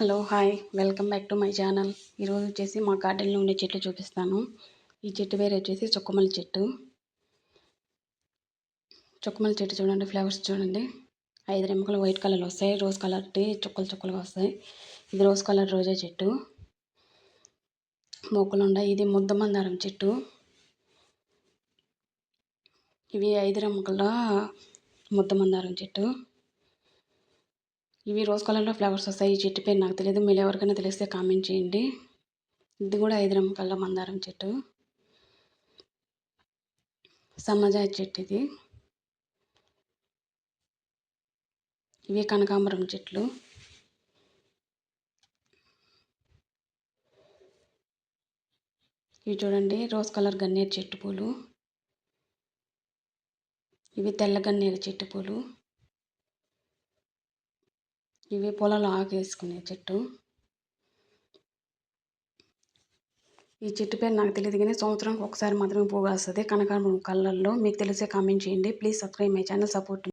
Hello hi. Welcome back to my channel. ఈరోజు వచ్చేసి మా గార్డెన్లో ఉండే చెట్లు చూపిస్తాను. ఈ చెట్టు వేరే వచ్చేసి చుక్కమల్లి చెట్టు. చుక్కమల్లి చెట్టు చూడండి ఫ్లవర్స్ చూడండి. ఐదు రెమ్మకలు వైట్ కలర్లో వస్తాయి. రోజ్ కలర్ చుక్కలు చుక్కలుగా వస్తాయి. ఇది రోజ్ కలర్ రోజా చెట్టు. మొక్కలు ఉన్నాయి. ఇది ముద్ద మందారం చెట్టు. ఇవి ఐదు రెమ్మకల ముద్ద మందారం చెట్టు. ఇవి రోజ్ కలర్లో ఫ్లవర్స్ వస్తాయి ఈ చెట్టు పేరు నాకు తెలియదు. మీరు ఎవరికైనా తెలిస్తే కామెంట్ చేయండి. ఇది కూడా ఐదు కళ్ళ మందారం చెట్టు. సన్నజాయి చెట్టు ఇది. ఇవి కనకాంబరం చెట్లు. ఇవి చూడండి రోజ్ కలర్ గన్నేరు చెట్టు పూలు. ఇవి తెల్ల గన్నేరు చెట్టు పూలు. ఇవి పొలాలు ఆకేసుకునే చెట్టు. ఈ చెట్టు పేరు నాకు తెలియదు కానీ సంవత్సరానికి ఒకసారి మాత్రమే పువ్వు వస్తుంది కనకాంబరం కలర్లో మీకు తెలిసే కామెంట్ చేయండి. Please subscribe my channel support